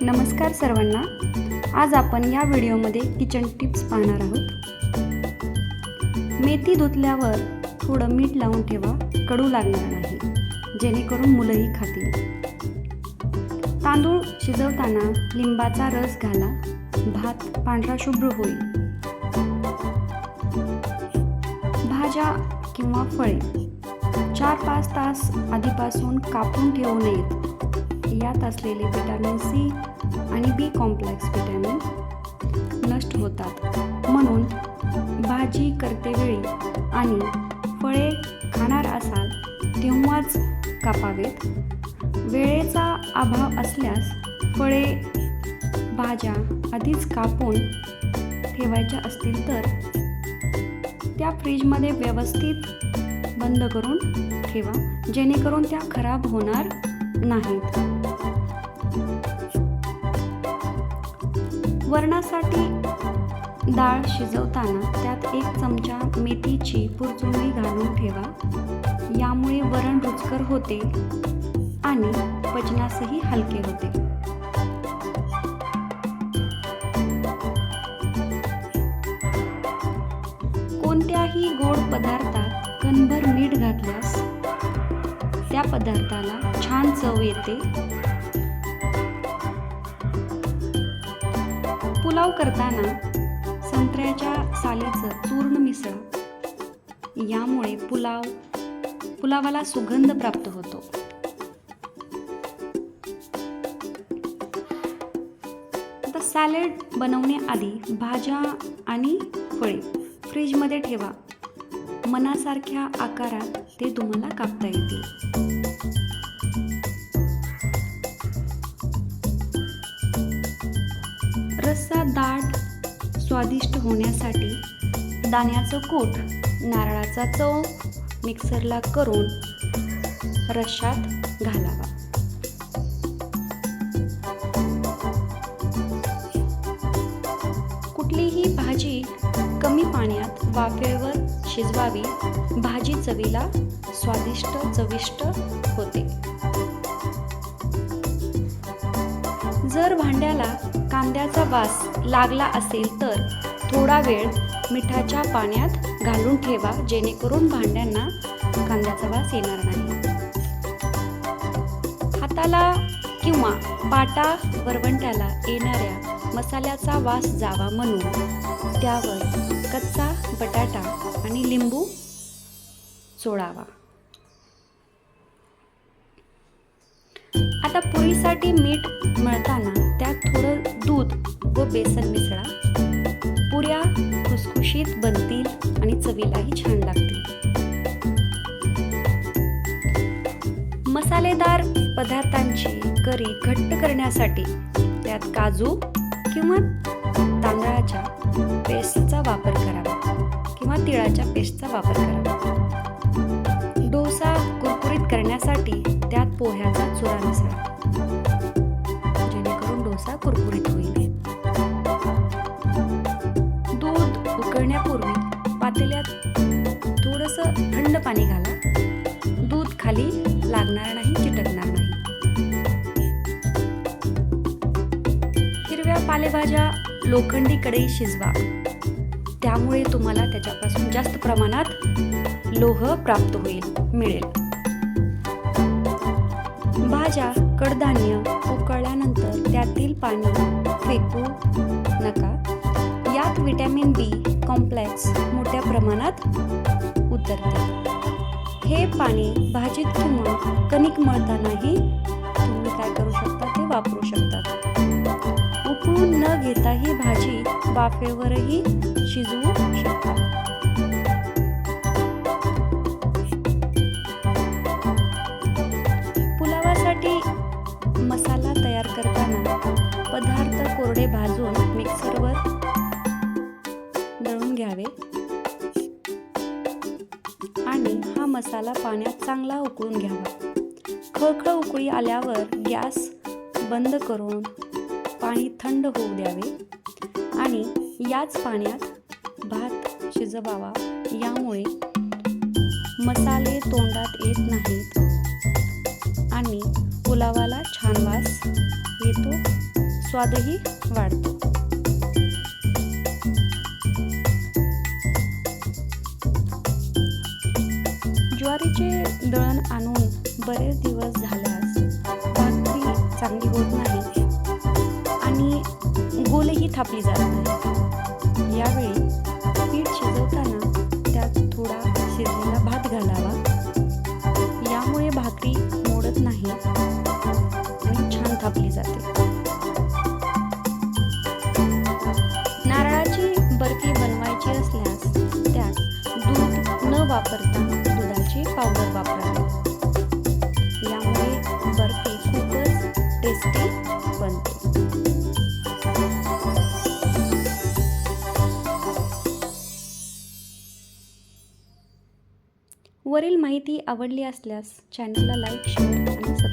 नमस्कार सर्वांना. आज आपण या व्हिडिओमध्ये किचन टिप्स पाहणार आहोत. मेथी धुतल्यावर थोडं मीठ लावून ठेवा कडू लागणार नाही जेणेकरून मुलंही खातील. तांदूळ शिजवताना लिंबाचा रस घाला भात पांढरा शुभ्र होईल. भाज्या किंवा फळे चार पाच तास आधीपासून कापून ठेवू नयेत. यात असलेले विटॅमिन सी आणि बी कॉम्प्लेक्स विटॅमिन नष्ट होतात. म्हणून भाजी करतेवेळी आणि फळे खाणार असाल तेव्हाच कापावेत. वेळेचा अभाव असल्यास फळे भाज्या आधीच कापून ठेवायच्या असतील तर त्या फ्रीजमध्ये व्यवस्थित बंद करून ठेवा. जेणेकरून त्या खराब होणार नाहीत. वरणासाठी डाळ शिजवताना त्यात एक चमचा मेथीची पुरचुंडी घालून ठेवा. यामुळे वरण रुचकर होते आणि पचनासही हलके होते. कोणत्याही गोड पदार्थात कणभर मीठ घातल्यास त्या पदार्थाला छान चव येते. पुलाव करताना संत्र्याच्या सालीचं चूर्ण मिसळ. यामुळे पुलाव पुलावाला सुगंध प्राप्त होतो. आता सॅलेड बनवण्याआधी भाज्या आणि फळे फ्रीजमध्ये ठेवा. मनासारख्या आकारात ते तुम्हाला कापता येतील. रस्सा दाट स्वादिष्ट होण्यासाठी दाण्याचं कूट नारळाचा चव मिक्सरला करून रश्शात घालावा. कुठलीही भाजी कमी पाण्यात वाफेवर शिजवावी. भाजी चवीला स्वादिष्ट चविष्ट होते. जर भांड्याला कांद्याचा वास लागला असेल तर थोडा वेळ मिठाच्या पाण्यात घालून ठेवा जेणेकरून भांड्यांना कांद्याचा वास येणार नाही. हाताला किंवा पाटा वरवंट्याला येणाऱ्या मसाल्याचा वास जावा म्हणून त्यावर कच्चा बटाटा आणि लिंबू चोळावा. आता पोळीसाठी मीठ मळताना त्यात थोडं दूध व बेसन मिसळा. पुऱ्या खुसखुशीत बनतील आणि चवीलाही छान लागतील. मसालेदार पदार्थांची करी घट्ट करण्यासाठी त्यात काजू किंवा तांदळाच्या पेस्टचा वापर करावा किंवा तिळाच्या पेस्टचा वापर करावा. डोसा कुरकुरीत करण्यासाठी त्यात पोह्याचा चुरा मिसळा. जेणेकरून डोसा कुरकुरीत होईल. दूध उकळण्यापूर्वी पातेल्यात थोडंसं थंड पाणी घाला. दूध खाली लागणार नाही चिटकणार पालेभाज्या लोखंडी कढई शिजवा. त्यामुळे तुम्हाला त्याच्यापासून जास्त प्रमाणात लोह प्राप्त होईल मिळेल. भाज्या कडधान्य उकळल्यानंतर त्यातील पाणी फेकू नका. यात विटॅमिन बी कॉम्प्लेक्स मोठ्या प्रमाणात उतरते. हे पाणी भाजीत किंवा कणिक मळतानाही तुम्ही काय करू शकता ते वापरू शकता. घेता ही भाजी वाफेवरही शिजवू शकता. पुलावासाठी मसाला तयार करताना पदार्थ कोरडे भाजून मिक्सरवर दळून घ्यावे. आणि हा मसाला पाण्यात चांगला उकळून घ्यावा. खळखळ उकळी आल्यावर गॅस बंद करून पाणी थंड होऊ द्यावे आणि याच पाण्यात भात शिजवावा. यामुळे मसाले तोंडात येत नाहीत आणि पुलावाला छान वास येतो स्वादही वाढतो. ज्वारीचे दळण आणून बरेच दिवस झाले. थापली जात नाही यावेळी पीठ शिजवताना त्यात थोडा शिजलेला भात घालावा. यामुळे भाकरी मोडत नाही आणि छान थापली जाते. नारळाची बर्फी बनवायची असल्यास त्यात दूध न वापरता दुधाची पावडर वापरावी. यामुळे बर्फी खूपच टेस्टी वरील माहिती आवडली असल्यास चॅनलला लाईक शेअर आणि सबस्क्राईब